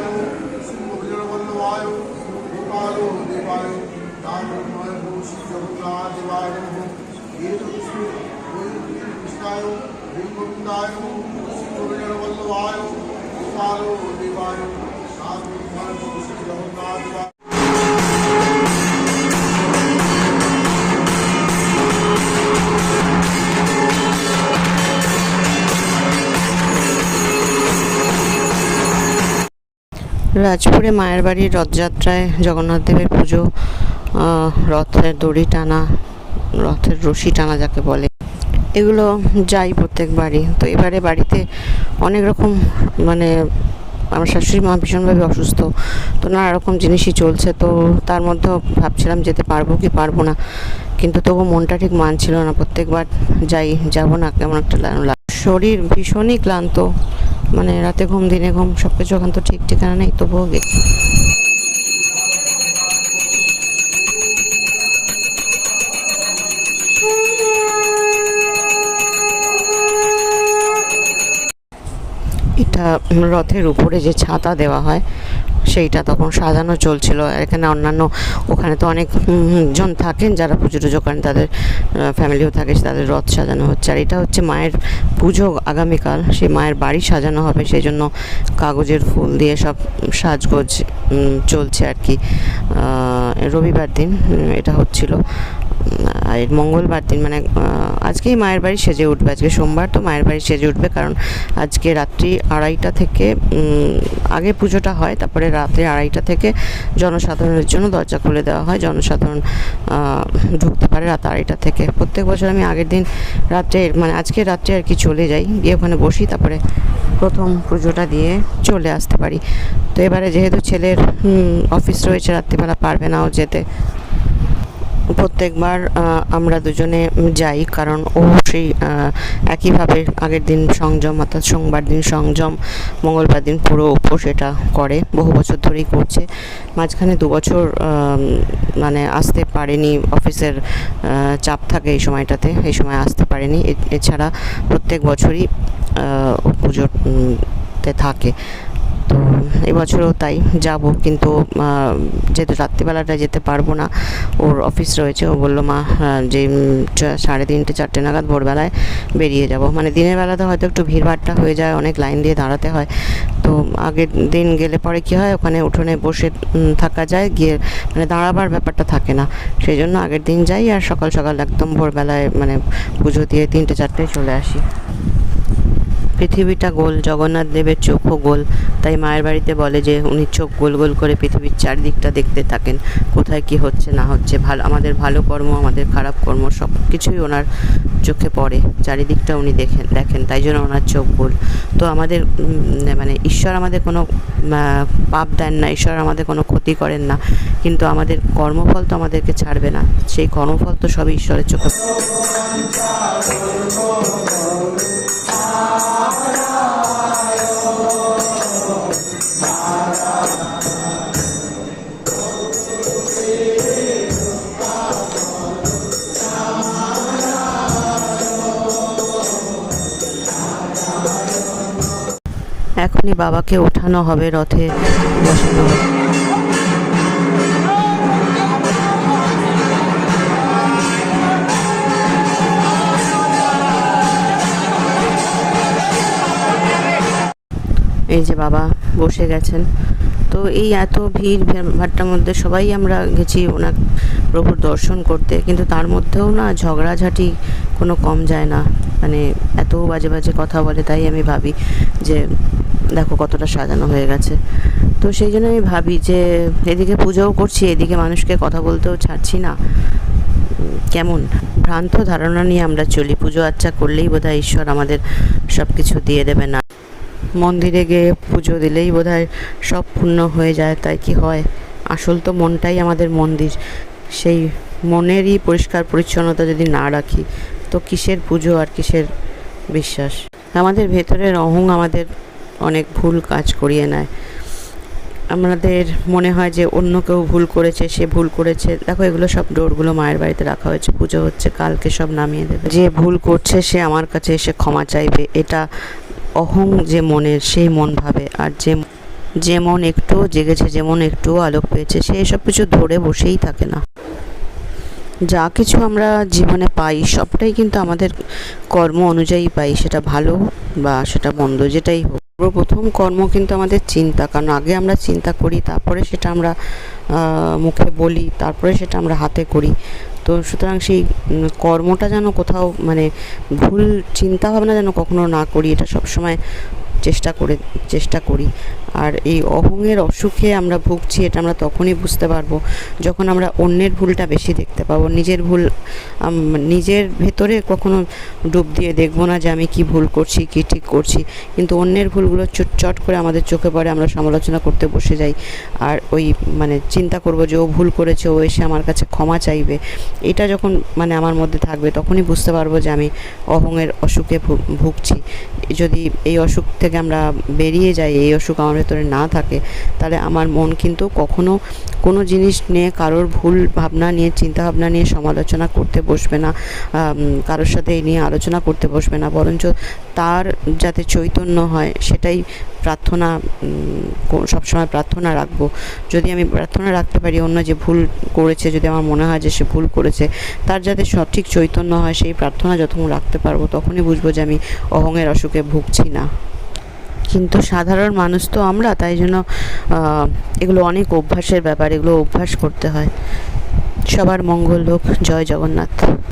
शिवायो विष्णुभुजनवल्लभाय भूपालो देवाय ताम्रमय भूषि जगन्नाथदेवाय नमः ये तो विष्णु कृष्णाय बिंबुंदाय शिवभुजनवल्लभाय भूपालो देवाय ताम्रमय भूषि जगन्नाथदेवाय রাজপুরে মায়ের বাড়ির রথযাত্রায় জগন্নাথ দেবের পুজো রথের দড়ি টানা, রথের রশি টানা যাকে বলে, এগুলো যাই প্রত্যেকবারই তো এবারে বাড়িতে অনেক রকম মানে আমার শাশুড়ি মা ভীষণভাবে অসুস্থ, তো নানা রকম জিনিসই চলছে। তো তার মধ্যেও ভাবছিলাম যেতে পারব কি পারব না, কিন্তু তবু মনটা ঠিক মানছিল না। প্রত্যেকবার যাই, যাব না, কেমন একটা শরীর ভীষণই ক্লান্ত। মানে রাতে ঘুম, দিনে ঘুম সব কিছু এখন তো ঠিক ঠিকানা নেই, তবুও গেছি। এটা রথের উপরে যে ছাতা দেওয়া হয় সেইটা তখন সাজানো চলছিল। এখানে অন্যান্য, ওখানে তো অনেক জন থাকেন যারা পুজো টুজো করেন, তাদের ফ্যামিলিও থাকে, তাদের রথ সাজানো হচ্ছে। আর এটা হচ্ছে মায়ের পুজো আগামীকাল, সেই মায়ের বাড়ি সাজানো হবে সেই জন্য কাগজের ফুল দিয়ে সব সাজগোজ চলছে আর কি। রবিবার দিন এটা হচ্ছিল। আর মঙ্গলবার দিন মানে আজকেই মায়ের বাড়ি সেজে উঠবে। আজকে সোমবার তো মায়ের বাড়ি সেজে উঠবে, কারণ আজকে রাত্রি আড়াইটা থেকে আগে পুজোটা হয়, তারপরে রাত্রি আড়াইটা থেকে জনসাধারণের জন্য দরজা খুলে দেওয়া হয়। জনসাধারণ ঢুকতে পারে রাত আড়াইটা থেকে। প্রত্যেক বছর আমি আগের দিন রাত্রে মানে আজকে রাত্রে আর কি চলে যাই, গিয়ে ওখানে বসি, তারপরে প্রথম পুজোটা দিয়ে চলে আসতে পারি। তো এবারে যেহেতু ছেলের অফিস রয়েছে, রাত্রিবেলা পারবে না ও যেতে। প্রত্যেকবার আমরা দুজনে যাই কারণ ও সেই একইভাবে আগের দিন সংযম অর্থাৎ সোমবার দিন সংযম মঙ্গলবার দিন পুরো উপোস এটা করে। বহু বছর ধরেই করছে। মাঝখানে দু বছর মানে আসতে পারেনি অফিসের চাপ থাকে এই সময়টাতে এই সময় আসতে পারেনি। এছাড়া প্রত্যেক বছরই আহ, ও পুজোর উম, তে থাকে। তো এবছরও তাই যাব, কিন্তু যেহেতু রাত্রিবেলাটা যেতে পারব না, ওর অফিস রয়েছে, ও বলল, মা যে সাড়ে তিনটে, চারটে নাগাদ ভোরবেলায় বেরিয়ে যাব। মানে দিনের বেলাতে হয়তো একটু ভিড়ভাড়টা হয়ে যায়, অনেক লাইন দিয়ে দাঁড়াতে হয়। তো আগের দিন গেলে পরে কি হয়, ওখানে উঠোনে বসে থাকা যায়, গিয়ে মানে দাঁড়াবার ব্যাপারটা থাকে না। সেই জন্য আগের দিন যাই, আর সকাল সকাল একদম ভোরবেলায় মানে পুজো দিয়ে তিনটে চারটে চলে আসি। পৃথিবীটা গোল, জগন্নাথ দেবের চোখও গোল তাই মায়ের বাড়িতে বলে যে, উনি চোখ গোল গোল করে পৃথিবীর চারদিকটা দেখতে থাকেন। কোথায় কি হচ্ছে, না হচ্ছে, ভালো, আমাদের ভালো কর্ম, আমাদের খারাপ কর্ম সব কিছুই ওনার চোখে পড়ে। চারিদিকটা উনি দেখেন দেখেন, তাই জন্য ওনার চোখ গোল। তো আমাদের মানে ঈশ্বর আমাদের কোনো পাপ দেন না, ঈশ্বর আমাদের কোনো ক্ষতি করেন না। কিন্তু আমাদের কর্মফল তো আমাদেরকে ছাড়বে না। সেই কর্মফল তো সবই ঈশ্বরের চোখে এখনই বাবাকে ওঠানো হবে রথে বসানো। হবে এই যে বাবা বসে গেছেন। তো এই এত ভিড় ভাট্টার মধ্যে সবাই আমরা গেছি ওনার প্রভুর দর্শন করতে। কিন্তু তার মধ্যেও না ঝগড়াঝাটি কোনো কম যায় না। মানে এত বাজে বাজে কথা বলে তাই আমি ভাবি যে, দেখো কতটা সাজানো হয়ে গেছে। তো সেই জন্য আমি ভাবি যে, এদিকে পুজোও করছি, এদিকে মানুষকে কথা বলতেও ছাড়ছি না। কেমন? ভ্রান্ত ধারণা নিয়ে আমরা চলি। পুজো আচ্চা করলেই বোধহয় ঈশ্বর আমাদের সব কিছু দিয়ে দেবে না মন্দিরে গিয়ে পুজো দিলেই বোধহয় সব পূর্ণ হয়ে যায়, তাই কি হয়? আসল তো মনটাই আমাদের মন্দির। সেই মনেরই পরিষ্কার পরিচ্ছন্নতা যদি না রাখি, তো কিসের পুজো আর কিসের বিশ্বাস? আমাদের ভেতরের অহং আমাদের অনেক ভুল কাজ করিয়ে নেয়। আমাদের মনে হয় যে অন্য কেউ ভুল করেছে, সে ভুল করেছে। দেখো, এগুলো সব ডোরগুলো মায়ের বাড়িতে রাখা হয়েছে। পুজো হচ্ছে, কালকে সব নামিয়ে দেবে। যে ভুল করছে, সে আমার কাছে এসে ক্ষমা চাইবে। এটা অহং যে মনের, সেই মন ভাবে। আর যে যেমন একটু জেগেছে যেমন একটু আলোক পেয়েছে, সে এসব কিছু ধরে বসেই থাকে না। যা কিছু আমরা জীবনে পাই, সবটাই কিন্তু আমাদের কর্ম অনুযায়ী পাই, সেটা ভালো বা সেটা মন্দ, যেটাই হোক। প্রথম কর্ম কিন্তু আমাদের চিন্তা, কারণ আগে আমরা চিন্তা করি, তারপরে সেটা আমরা মুখে বলি, তারপরে সেটা আমরা হাতে করি। তো সুতরাং সেই কর্মটা যেন কোথাও মানে ভুল চিন্তাভাবনা যেন কখনো না করি, এটা সবসময় চেষ্টা করে, চেষ্টা করি। আর এই অহংয়ের অসুখে আমরা ভুগছি, এটা আমরা তখনই বুঝতে পারব যখন আমরা অন্যের ভুলটা বেশি দেখতে পাবো। নিজের ভুল নিজের ভেতরে কখনো ডুব দিয়ে দেখব না যে আমি কি ভুল করছি, কি ঠিক করছি। কিন্তু অন্যের ভুলগুলো চট করে আমাদের চোখে পড়ে, আমরা সমালোচনা করতে বসে যাই। আর ওই মানে চিন্তা করব যে ও ভুল করেছে, ও এসে আমার কাছে ক্ষমা চাইবে। এটা যখন মানে আমার মধ্যে থাকবে, তখনই বুঝতে পারব যে আমি অহংয়ের অসুখে ভুগছি। যদি এই অসুখ থেকে আমরা বেরিয়ে যাই, এই অসুখ আমার ভেতরে না থাকে, তাহলে আমার মন কিন্তু কখনো কোনো জিনিস নিয়ে কারোর ভুল ভাবনা নিয়ে চিন্তা ভাবনা নিয়ে সমালোচনা করতে বসবে না কারোর সাথে এই নিয়ে আলোচনা করতে বসবে না, বরঞ্চ তার যাতে চৈতন্য হয়, সেটাই প্রার্থনা সবসময় প্রার্থনা রাখব। যদি আমি প্রার্থনা রাখতে পারি, অন্য যে ভুল করেছে, যদি আমার মনে হয় যে সে ভুল করেছে, তার যাতে সঠিক চৈতন্য হয়, সেই প্রার্থনা যতক্ষণ রাখতে পারব, তখনই বুঝব যে আমি অহংয়ের অসুখে ভুগছি না। কিন্তু সাধারণ মানুষ তো আমরা, তাই জন্য এগুলো অনেক অভ্যাসের ব্যাপার, এগুলো অভ্যাস করতে হয়। সবার মঙ্গল হোক, জয় জগন্নাথ।